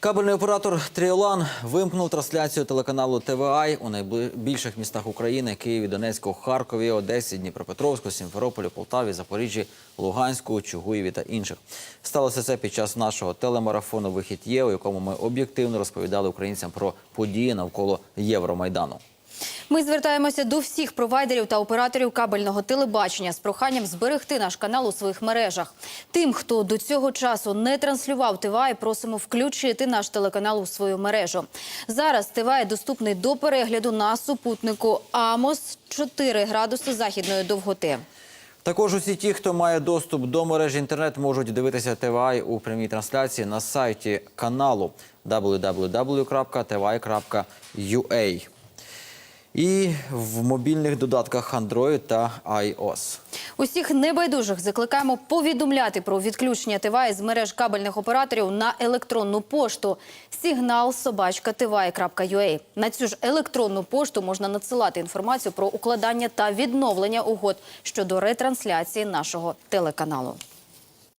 Кабельний оператор Тріолан вимкнув трансляцію телеканалу ТВАЙ у найбільших містах України Києві, Донецьку, Харкові, Одесі, Дніпропетровську, Сімферополі, Полтаві, Запоріжжі, Луганську, Чугуєві та інших. Сталося це під час нашого телемарафону Вихід є, у якому ми об'єктивно розповідали українцям про події навколо Євромайдану. Ми звертаємося до всіх провайдерів та операторів кабельного телебачення з проханням зберегти наш канал у своїх мережах. Тим, хто до цього часу не транслював ТВАЙ, просимо включити наш телеканал у свою мережу. Зараз ТВАЙ доступний до перегляду на супутнику АМОС 4 градуси західної довготи. Також усі ті, хто має доступ до мережі інтернет, можуть дивитися ТВАЙ у прямій трансляції на сайті каналу www.tvi.ua і в мобільних додатках Android та iOS. Усіх небайдужих закликаємо повідомляти про відключення ТВА з мереж кабельних операторів на електронну пошту сигнал На цю ж електронну пошту можна надсилати інформацію про укладання та відновлення угод щодо ретрансляції нашого телеканалу.